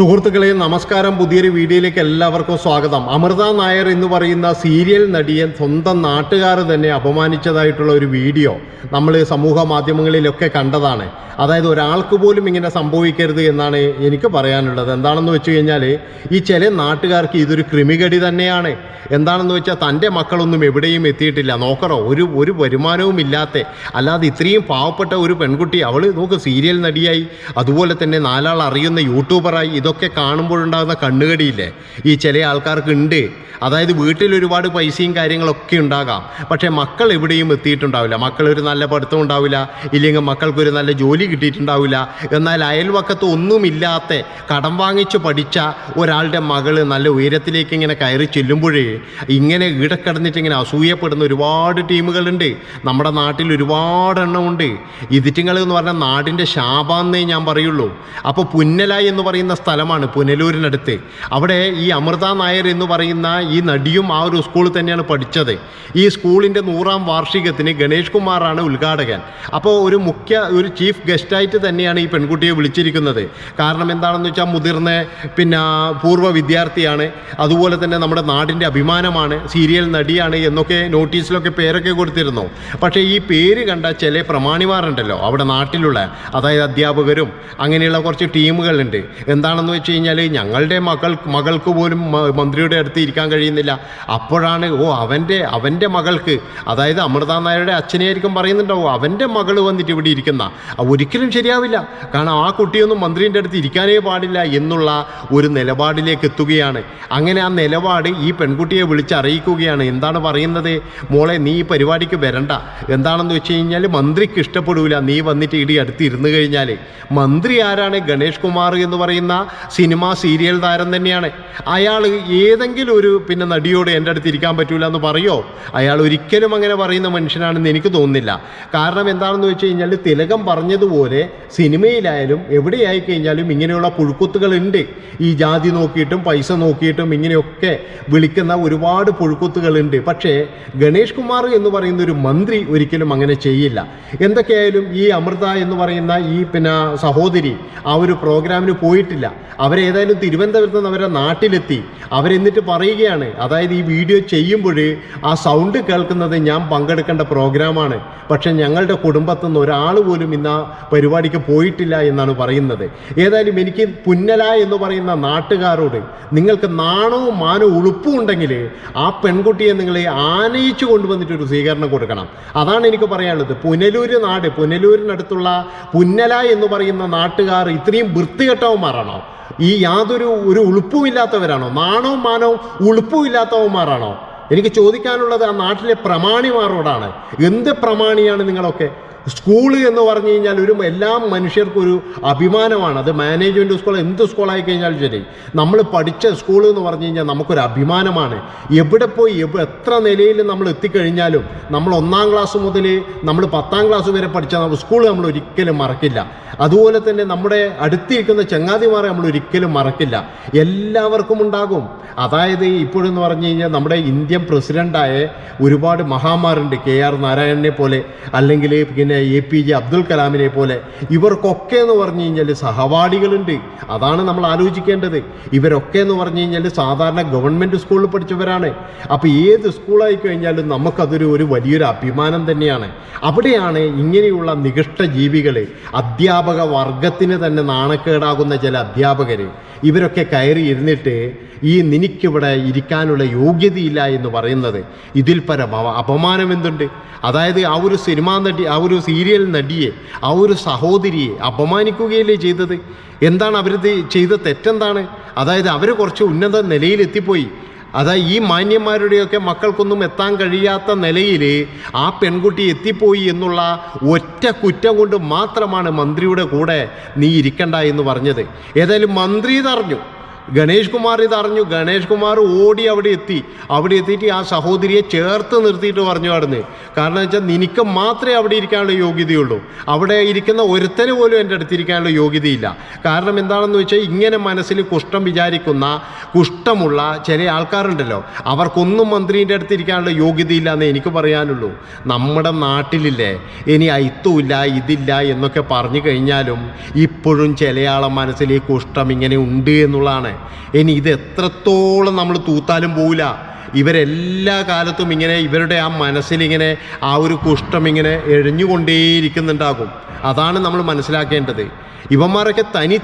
സുഹൃത്തുക്കളെ നമസ്കാരം. പുതിയൊരു വീഡിയോയിലേക്ക് എല്ലാവർക്കും സ്വാഗതം. അമൃത നായർ എന്ന് പറയുന്ന സീരിയൽ നടിയെ സ്വന്തം നാട്ടുകാർ തന്നെ അപമാനിച്ചതായിട്ടുള്ള ഒരു വീഡിയോ നമ്മൾ സമൂഹ മാധ്യമങ്ങളിലൊക്കെ കണ്ടതാണ്. അതായത് ഒരാൾക്ക് പോലും ഇങ്ങനെ സംഭവിക്കരുത് എന്നാണ് എനിക്ക് പറയാനുള്ളത്. എന്താണെന്ന് വെച്ച് കഴിഞ്ഞാൽ ഈ ചില നാട്ടുകാർക്ക് ഇതൊരു ക്രിമികടി തന്നെയാണ്. എന്താണെന്ന് വെച്ചാൽ തന്റെ മക്കളൊന്നും എവിടെയും എത്തിയിട്ടില്ല. നോക്കണോ ഒരു ഒരു വരുമാനവും ഇല്ലാത്ത അല്ലാതെ ഇത്രയും പാവപ്പെട്ട ഒരു പെൺകുട്ടി അവൾ നോക്ക് സീരിയൽ നടിയായി. അതുപോലെ തന്നെ നാലാൾ അറിയുന്ന യൂട്യൂബറായി. ഇതൊക്കെ കാണുമ്പോഴുണ്ടാകുന്ന കണ്ണുകടിയില്ലേ? ഈ ചില ആൾക്കാർക്ക് ഉണ്ട്. അതായത് വീട്ടിൽ ഒരുപാട് പൈസയും കാര്യങ്ങളൊക്കെ ഉണ്ടാകാം. പക്ഷേ മക്കൾ എവിടെയും എത്തിയിട്ടുണ്ടാവില്ല. മക്കളൊരു നല്ല പഠിത്തം ഉണ്ടാവില്ല. ഇല്ലെങ്കിൽ മക്കൾക്കൊരു നല്ല ജോലി കിട്ടിയിട്ടുണ്ടാവില്ല. എന്നാൽ അയൽവക്കത്ത് ഒന്നുമില്ലാത്ത കടം വാങ്ങിച്ച് പഠിച്ച ഒരാളുടെ മകൾ നല്ല ഉയരത്തിലേക്ക് ഇങ്ങനെ കയറി ചെല്ലുമ്പോഴേ ഇങ്ങനെ ഈടക്കിടന്നിട്ട് ഇങ്ങനെ അസൂയപ്പെടുന്ന ഒരുപാട് ടീമുകളുണ്ട്. നമ്മുടെ നാട്ടിൽ ഒരുപാട് എണ്ണമുണ്ട് ഇതിറ്റിങ്ങൾ എന്ന് പറഞ്ഞാൽ നാടിന്റെ ശാപാന്നേ ഞാൻ പറയുള്ളൂ. അപ്പോൾ പുന്നലായി എന്ന് പറയുന്ന സ്ഥലമാണ് പുനലൂരിനടുത്ത്. അവിടെ ഈ അമൃത നായർ എന്ന് പറയുന്ന ഈ നടിയും ആ ഒരു സ്കൂളിൽ തന്നെയാണ് പഠിച്ചത്. ഈ സ്കൂളിന്റെ നൂറാം വാർഷികത്തിന് ഗണേഷ് കുമാറാണ് ഉദ്ഘാടകൻ. അപ്പോൾ ഒരു മുഖ്യ ഒരു ചീഫ് ഗസ്റ്റായിട്ട് തന്നെയാണ് ഈ പെൺകുട്ടിയെ വിളിച്ചിരിക്കുന്നത്. കാരണം എന്താണെന്ന് വെച്ചാൽ മുതിർന്ന പിന്നെ പൂർവ വിദ്യാർത്ഥിയാണ്. അതുപോലെ തന്നെ നമ്മുടെ നാടിന്റെ അഭിമാനമാണ് സീരിയൽ നടിയാണ് എന്നൊക്കെ നോട്ടീസിലൊക്കെ പേരൊക്കെ കൊടുത്തിരുന്നു. പക്ഷേ ഈ പേര് കണ്ട ചില പ്രമാണിമാരുണ്ടല്ലോ അവിടെ നാട്ടിലുള്ള അതായത് അധ്യാപകരും അങ്ങനെയുള്ള കുറച്ച് ടീമുകളുണ്ട് എന്താണെന്ന് വെച്ച് കഴിഞ്ഞാൽ ഞങ്ങളുടെ മകൾ മകൾക്ക് പോലും മന്ത്രിയുടെ അടുത്ത് ഇരിക്കാൻ കഴിയുന്നില്ല. അപ്പോഴാണ് ഓ അവന്റെ അവന്റെ മകൾക്ക് അതായത് അമൃത നായരുടെ അച്ഛനെയായിരിക്കും പറയുന്നുണ്ടാവും അവന്റെ മകൾ വന്നിട്ട് ഇവിടെ ഇരിക്കുന്ന. ഒരിക്കലും ശരിയാവില്ല. കാരണം ആ കുട്ടിയൊന്നും മന്ത്രിന്റെ അടുത്ത് ഇരിക്കാനേ പാടില്ല എന്നുള്ള ഒരു നിലപാടിലേക്ക് എത്തുകയാണ്. അങ്ങനെ ആ നിലപാട് ഈ പെൺകുട്ടിയെ വിളിച്ചറിയിക്കുകയാണ് എന്താണ് പറയുന്നത്? മോളെ നീ ഈ പരിപാടിക്ക് വരണ്ട. എന്താണെന്ന് വെച്ച് കഴിഞ്ഞാൽ മന്ത്രിക്ക് ഇഷ്ടപ്പെടില്ല നീ വന്നിട്ട് ഇടി അടുത്ത് ഇരുന്ന് കഴിഞ്ഞാൽ മന്ത്രി ആരാണ്? ഗണേഷ് കുമാർ എന്ന് പറയുന്ന സിനിമ സീരിയൽ താരം തന്നെയാണ്. അയാൾ ഏതെങ്കിലും ഒരു പിന്നെ നടിയോട് എന്റെ അടുത്ത് ഇരിക്കാൻ പറ്റൂല എന്ന് പറയോ? അയാൾ ഒരിക്കലും അങ്ങനെ പറയുന്ന മനുഷ്യനാണെന്ന് എനിക്ക് തോന്നുന്നില്ല. കാരണം എന്താണെന്ന് വെച്ച് കഴിഞ്ഞാൽ തിലകം പറഞ്ഞതുപോലെ സിനിമയിലായാലും എവിടെയായി കഴിഞ്ഞാലും ഇങ്ങനെയുള്ള പുഴുക്കുത്തുകൾ ഉണ്ട് ഈ ജാതി നോക്കിയിട്ടും പൈസ നോക്കിയിട്ടും ഇങ്ങനെയൊക്കെ വിളിക്കുന്ന ഒരുപാട് പുഴുക്കുത്തുകളുണ്ട്. പക്ഷേ ഗണേഷ് കുമാർ എന്ന് പറയുന്ന ഒരു മന്ത്രി ഒരിക്കലും അങ്ങനെ ചെയ്യില്ല. എന്തൊക്കെയായാലും ഈ അമൃത എന്ന് പറയുന്ന ഈ പിന്നെ സഹോദരി ആ ഒരു പ്രോഗ്രാമിന് പോയിട്ടില്ല. അവരേതായാലും തിരുവനന്തപുരത്ത് നിന്ന് അവരുടെ നാട്ടിലെത്തി. അവരെന്നിട്ട് പറയുകയാണ്. അതായത് ഈ വീഡിയോ ചെയ്യുമ്പോൾ ആ സൗണ്ട് കേൾക്കുന്നത് ഞാൻ പങ്കെടുക്കേണ്ട പ്രോഗ്രാമാണ്. പക്ഷേ ഞങ്ങളുടെ കുടുംബത്തു നിന്ന് ഒരാൾ പോലും ഇന്ന് ആ പരിപാടിക്ക് പോയിട്ടില്ല എന്നാണ് പറയുന്നത്. ഏതായാലും എനിക്ക് പുന്നല എന്ന് പറയുന്ന നാട്ടുകാരോട് നിങ്ങൾക്ക് നാണവും മാനവും ഉളുപ്പും ഉണ്ടെങ്കിൽ ആ പെൺകുട്ടിയെ നിങ്ങൾ ആനയിച്ചു കൊണ്ടുവന്നിട്ട് ഒരു സ്വീകരണം കൊടുക്കണം. അതാണ് എനിക്ക് പറയാനുള്ളത്. പുനലൂര് നാട് പുനലൂരിനടുത്തുള്ള പുന്നല എന്ന് പറയുന്ന നാട്ടുകാർ ഇത്രയും വൃത്തികെട്ടവന്മാരാണോ? ഈ യാതൊരു ഒരു ഉളുപ്പുമില്ലാത്തവരാണോ? നാണവും മാനവും ഉളുപ്പുമില്ലാത്തവന്മാരാണോ? എനിക്ക് ചോദിക്കാനുള്ളത് ആ നാട്ടിലെ പ്രമാണിമാരോടാണ്. എന്ത് പ്രമാണിയാണ് നിങ്ങളൊക്കെ? സ്കൂൾ എന്ന് പറഞ്ഞു കഴിഞ്ഞാൽ ഒരു എല്ലാ മനുഷ്യർക്കും ഒരു അഭിമാനമാണ്. അത് മാനേജ്മെന്റ് സ്കൂൾ എന്ത് സ്കൂളായി കഴിഞ്ഞാലും ശരി. നമ്മൾ പഠിച്ച സ്കൂൾ എന്ന് പറഞ്ഞു കഴിഞ്ഞാൽ നമുക്കൊരു അഭിമാനമാണ്. എവിടെ പോയി എത്ര നിലയിൽ നമ്മൾ എത്തിക്കഴിഞ്ഞാലും നമ്മൾ ഒന്നാം ക്ലാസ് മുതൽ നമ്മൾ പത്താം ക്ലാസ് വരെ പഠിച്ച സ്കൂൾ നമ്മൾ ഒരിക്കലും മറക്കില്ല. അതുപോലെ തന്നെ നമ്മുടെ അടുത്തിരിക്കുന്ന ചങ്ങാതിമാരെ നമ്മൾ ഒരിക്കലും മറക്കില്ല. എല്ലാവർക്കും ഉണ്ടാകും. അതായത് ഇപ്പോഴെന്ന് പറഞ്ഞു കഴിഞ്ഞാൽ നമ്മുടെ ഇന്ത്യൻ പ്രസിഡന്റായ ഒരുപാട് മഹാമാരുണ്ട് കെ ആർ നാരായണനെ പോലെ അല്ലെങ്കിൽ പിന്നെ എ പി ജെ അബ്ദുൽ കലാമിനെ പോലെ ഇവർക്കൊക്കെ എന്ന് പറഞ്ഞു കഴിഞ്ഞാൽ സഹപാഠികളുണ്ട്. അതാണ് നമ്മൾ ആലോചിക്കേണ്ടത്. ഇവരൊക്കെ എന്ന് പറഞ്ഞു കഴിഞ്ഞാൽ സാധാരണ ഗവൺമെന്റ് സ്കൂളിൽ പഠിച്ചവരാണ്. അപ്പോൾ ഏത് സ്കൂളായി കഴിഞ്ഞാലും നമുക്കതൊരു ഒരു വലിയൊരു അഭിമാനം തന്നെയാണ്. അവിടെയാണ് ഇങ്ങനെയുള്ള നികഷ്ട ജീവികൾ അധ്യാപക വർഗത്തിന് തന്നെ നാണക്കേടാകുന്ന ചില അധ്യാപകർ ഇവരൊക്കെ കയറി ഇരുന്നിട്ട് ഈ നിനക്കിവിടെ ഇരിക്കാനുള്ള യോഗ്യതയില്ല എന്ന് പറയുന്നത് ഇതിൽ പരം അപമാനം എന്തുണ്ട്? അതായത് ആ ഒരു സിനിമാ നടി ആ ഒരു സീരിയൽ നടിയെ ആ ഒരു സഹോദരിയെ അപമാനിക്കുകയല്ലേ ചെയ്തത്? എന്താണ് അവർ ചെയ്ത തെറ്റെന്താണ്? അതായത് അവർ കുറച്ച് ഉന്നത നിലയിലെത്തിപ്പോയി. അതായത് ഈ മാന്യന്മാരുടെയൊക്കെ മക്കൾക്കൊന്നും എത്താൻ കഴിയാത്ത നിലയിൽ ആ പെൺകുട്ടി എത്തിപ്പോയി എന്നുള്ള ഒറ്റ കുറ്റം കൊണ്ട് മാത്രമാണ് മന്ത്രിയുടെ കൂടെ നീ ഇരിക്കണ്ട എന്ന് പറഞ്ഞത്. ഏതായാലും മന്ത്രി ഇതറിഞ്ഞു ഗണേഷ് കുമാർ ഇതറിഞ്ഞു ഗണേഷ് കുമാർ ഓടി അവിടെ എത്തി. അവിടെ എത്തിയിട്ട് ആ സഹോദരിയെ ചേർത്ത് നിർത്തിയിട്ട് പറഞ്ഞു കടന്ന് കാരണം വെച്ചാൽ നിനക്ക് മാത്രമേ അവിടെ ഇരിക്കാനുള്ള യോഗ്യതയുള്ളൂ. അവിടെ ഇരിക്കുന്ന ഒരുത്തന് പോലും എന്റെ അടുത്തിരിക്കാനുള്ള യോഗ്യതയില്ല. കാരണം എന്താണെന്ന് വെച്ചാൽ ഇങ്ങനെ മനസ്സിൽ കുഷ്ഠം വിചാരിക്കുന്ന കുഷ്ഠമുള്ള ചില ആൾക്കാരുണ്ടല്ലോ. അവർക്കൊന്നും മന്ത്രീന്റെ അടുത്തിരിക്കാനുള്ള യോഗ്യതയില്ല എന്ന് എനിക്ക് പറയാനുള്ളൂ. നമ്മുടെ നാട്ടിലില്ലേ ഇനി അയിത്തുമില്ല ഇതില്ല എന്നൊക്കെ പറഞ്ഞു കഴിഞ്ഞാലും ഇപ്പോഴും ചിലയാളെ മനസ്സിൽ ഈ കുഷ്ഠം ഇങ്ങനെ ഉണ്ട് എന്നുള്ളതാണ്. ഇനി ഇത് എത്രത്തോളം നമ്മൾ തൂത്താലും പോവില്ല? ഇവരെല്ലാ കാലത്തും ഇങ്ങനെ ഇവരുടെ ആ മനസ്സിലിങ്ങനെ ആ ഒരു കുഷ്ഠം ഇങ്ങനെ എഴിഞ്ഞുകൊണ്ടേയിരിക്കുന്നുണ്ടാകും. അതാണ് നമ്മൾ മനസ്സിലാക്കേണ്ടത്. ഇവന്മാരൊക്കെ തനി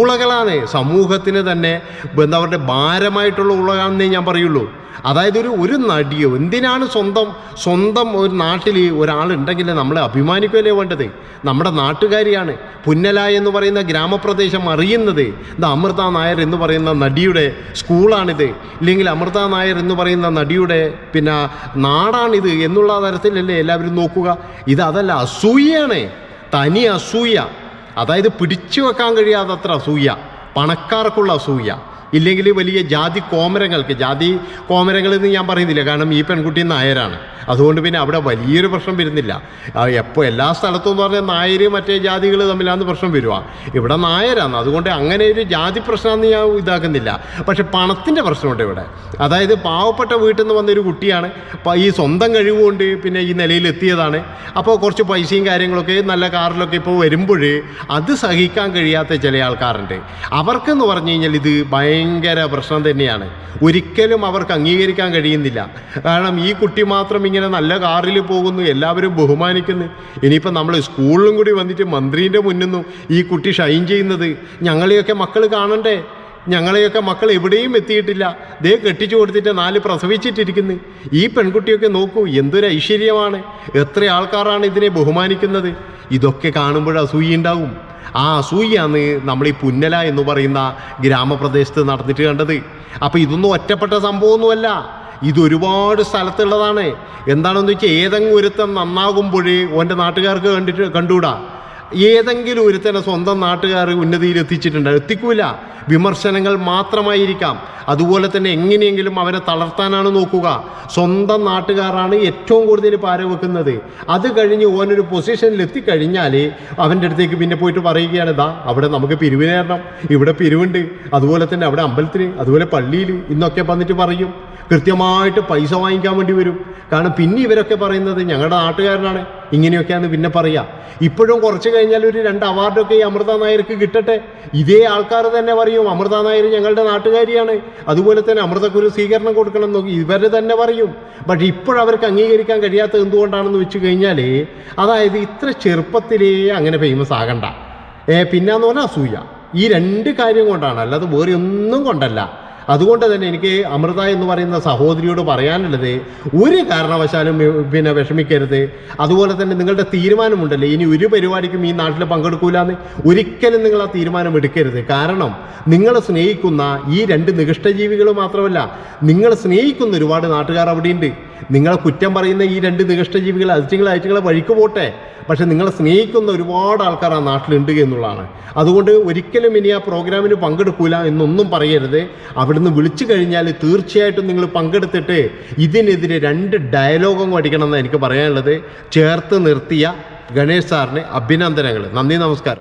ഊളകളാണ്. സമൂഹത്തിന് തന്നെ എന്താ പറയുക ഭാരമായിട്ടുള്ള ഊളകളാണെന്നേ ഞാൻ പറയുള്ളൂ. അതായത് ഒരു ഒരു നടിയോ എന്തിനാണ് സ്വന്തം സ്വന്തം ഒരു നാട്ടിൽ ഒരാളുണ്ടെങ്കിൽ നമ്മളെ അഭിമാനിക്കുകയല്ലേ വേണ്ടത്? നമ്മുടെ നാട്ടുകാരിയാണ്. പുന്നല എന്ന് പറയുന്ന ഗ്രാമപ്രദേശം അറിയുന്നത്. ഇത് അമൃത നായർ എന്ന് പറയുന്ന നടിയുടെ സ്കൂളാണിത്. ഇല്ലെങ്കിൽ അമൃത നായർ എന്ന് പറയുന്ന നടിയുടെ പിന്നെ നാടാണിത് എന്നുള്ള തരത്തിലല്ലേ എല്ലാവരും നോക്കുക. ഇത് അതല്ല അസൂയാണ് തനി അസൂയ. അതായത് പിടിച്ചു വെക്കാൻ കഴിയാത്തത്ര അസൂയ. പണക്കാർക്കുള്ള അസൂയ. ഇല്ലെങ്കിൽ വലിയ ജാതി കോമരങ്ങൾക്ക് ജാതി കോമരങ്ങൾ എന്ന് ഞാൻ പറയുന്നില്ല കാരണം ഈ പെൺകുട്ടി നായരാണ്. അതുകൊണ്ട് പിന്നെ അവിടെ വലിയൊരു പ്രശ്നം വരുന്നില്ല. എപ്പോൾ എല്ലാ സ്ഥലത്തും എന്ന് പറഞ്ഞാൽ നായർ മറ്റേ ജാതികൾ തമ്മിലാന്ന് പ്രശ്നം വരുക ഇവിടെ നായരാണ്. അതുകൊണ്ട് അങ്ങനെ ഒരു ജാതി പ്രശ്നമെന്ന് ഞാൻ ഇതാക്കുന്നില്ല. പക്ഷെ പണത്തിന്റെ പ്രശ്നമുണ്ട് ഇവിടെ. അതായത് പാവപ്പെട്ട വീട്ടിൽ നിന്ന് വന്നൊരു കുട്ടിയാണ്. ഈ സ്വന്തം കഴിവുകൊണ്ട് പിന്നെ ഈ നിലയിൽ എത്തിയതാണ്. അപ്പോൾ കുറച്ച് പൈസയും കാര്യങ്ങളൊക്കെ നല്ല കാറിലൊക്കെ ഇപ്പോൾ വരുമ്പോൾ അത് സഹിക്കാൻ കഴിയാത്ത ചില ആൾക്കാരുണ്ട്. അവർക്കെന്ന് പറഞ്ഞു കഴിഞ്ഞാൽ ഇത് ഭയങ്കര പ്രശ്നം തന്നെയാണ്. ഒരിക്കലും അവർക്ക് അംഗീകരിക്കാൻ കഴിയുന്നില്ല. കാരണം ഈ കുട്ടി മാത്രം ഇങ്ങനെ നല്ല കാറിൽ പോകുന്നു എല്ലാവരും ബഹുമാനിക്കുന്നു. ഇനിയിപ്പോൾ നമ്മൾ സ്കൂളിലും കൂടി വന്നിട്ട് മന്ത്രീന്റെ മുന്നിൽ ഈ കുട്ടി ഷൈൻ ചെയ്യുന്നത്. ഞങ്ങളെയൊക്കെ മക്കൾ കാണണ്ടേ? ഞങ്ങളെയൊക്കെ മക്കൾ എവിടെയും എത്തിയിട്ടില്ല. ദേ കെട്ടിച്ചു കൊടുത്തിട്ട് നാല് പ്രസവിച്ചിട്ടിരിക്കുന്നു. ഈ പെൺകുട്ടിയൊക്കെ നോക്കൂ എന്തൊരു ഐശ്വര്യമാണ്. എത്ര ആൾക്കാരാണ് ഇതിനെ ബഹുമാനിക്കുന്നത്. ഇതൊക്കെ കാണുമ്പോൾ അസൂയ ഉണ്ടാകും. ആ അസൂയാണ് നമ്മൾ ഈ പുന്നല എന്ന് പറയുന്ന ഗ്രാമപ്രദേശത്ത് നടന്നിട്ട് കണ്ടത്. അപ്പോൾ ഇതൊന്നും ഒറ്റപ്പെട്ട സംഭവമൊന്നുമല്ല. ഇതൊരുപാട് സ്ഥലത്തുള്ളതാണ്. എന്താണെന്ന് വെച്ചാൽ ഏതെങ്കിലും ഒരുത്തം നന്നാകുമ്പോഴേ ഓന്റെ നാട്ടുകാർക്ക് കണ്ടിട്ട് കണ്ടുകൂടാ. ഏതെങ്കിലും ഒരുത്തനെ സ്വന്തം നാട്ടുകാർ ഉന്നതിയിൽ എത്തിച്ചിട്ടുണ്ട്. എത്തിക്കൂല. വിമർശനങ്ങൾ മാത്രമായിരിക്കാം. അതുപോലെ തന്നെ എങ്ങനെയെങ്കിലും അവരെ തളർത്താനാണ് നോക്കുക. സ്വന്തം നാട്ടുകാരാണ് ഏറ്റവും കൂടുതൽ പാര വെക്കുന്നത്. അത് കഴിഞ്ഞ് ഓനൊരു പൊസിഷനിൽ എത്തിക്കഴിഞ്ഞാൽ അവന്റെ അടുത്തേക്ക് പിന്നെ പോയിട്ട് പറയുകയാണ് ഇതാ അവിടെ നമുക്ക് പിരിവിനേരണം ഇവിടെ പിരിവുണ്ട്. അതുപോലെ തന്നെ അവിടെ അമ്പലത്തിന് അതുപോലെ പള്ളിയിൽ ഇന്നൊക്കെ വന്നിട്ട് പറയും. കൃത്യമായിട്ട് പൈസ വാങ്ങിക്കാൻ വേണ്ടി വരും. കാരണം പിന്നെ ഇവരൊക്കെ പറയുന്നത് ഞങ്ങളുടെ നാട്ടുകാരനാണ്. ഇങ്ങനെയൊക്കെയാണ് പിന്നെ പറയുക ഇപ്പോഴും കുറച്ച് കഴിഞ്ഞാൽ ഒരു രണ്ട് അവാർഡൊക്കെ ഈ അമൃത നായർക്ക് കിട്ടട്ടെ. ഇതേ ആൾക്കാർ തന്നെ പറയും അമൃത നായർ ഞങ്ങളുടെ നാട്ടുകാരിയാണ്. അതുപോലെ തന്നെ അമൃതക്കൊരു സ്വീകരണം കൊടുക്കണം എന്നൊക്കെ ഇവർ തന്നെ പറയും. പക്ഷേ ഇപ്പോഴവർക്ക് അംഗീകരിക്കാൻ കഴിയാത്തത് എന്തുകൊണ്ടാണെന്ന് വെച്ച് കഴിഞ്ഞാൽ അതായത് ഇത്ര ചെറുപ്പത്തിലേ അങ്ങനെ ഫേമസ് ആകണ്ട. ഏ പിന്നെന്ന് പറഞ്ഞാൽ അസൂയ. ഈ രണ്ട് കാര്യം കൊണ്ടാണ്. അല്ലാതെ വേറെ ഒന്നും കൊണ്ടല്ല. അതുകൊണ്ട് തന്നെ എനിക്ക് അമൃത എന്ന് പറയുന്ന സഹോദരിയോട് പറയാനുള്ളത് ഒരു കാരണവശാലും പിന്നെ വിഷമിക്കരുത്. അതുപോലെ തന്നെ നിങ്ങളുടെ തീരുമാനമുണ്ടല്ലേ? ഇനി ഒരു പരിപാടിക്കും ഈ നാട്ടിൽ പങ്കെടുക്കൂലെന്ന് ഒരിക്കലും നിങ്ങൾ ആ തീരുമാനം എടുക്കരുത്. കാരണം നിങ്ങൾ സ്നേഹിക്കുന്ന ഈ രണ്ട് നികഷ്ടജീവികൾ മാത്രമല്ല നിങ്ങൾ സ്നേഹിക്കുന്ന ഒരുപാട് നാട്ടുകാർ അവിടെയുണ്ട്. നിങ്ങളെ കുറ്റം പറയുന്ന ഈ രണ്ട് നികഷ്ടജീവികൾ അതിഥികൾ അയച്ചുകളെ വഴിക്ക് പോട്ടെ. പക്ഷെ നിങ്ങളെ സ്നേഹിക്കുന്ന ഒരുപാട് ആൾക്കാർ ആ നാട്ടിലുണ്ട് എന്നുള്ളതാണ്. അതുകൊണ്ട് ഒരിക്കലും ഇനി ആ പ്രോഗ്രാമിന് പങ്കെടുക്കൂല എന്നൊന്നും പറയരുത്. അവിടുന്ന് വിളിച്ചു കഴിഞ്ഞാൽ തീർച്ചയായിട്ടും നിങ്ങൾ പങ്കെടുത്തിട്ട് ഇതിനെതിരെ രണ്ട് ഡയലോഗും അടിക്കണം എന്ന് എനിക്ക് പറയാനുള്ളത്. ചേർത്ത് നിർത്തിയ ഗണേഷ് സാറിന് അഭിനന്ദനങ്ങൾ. നന്ദി നമസ്കാരം.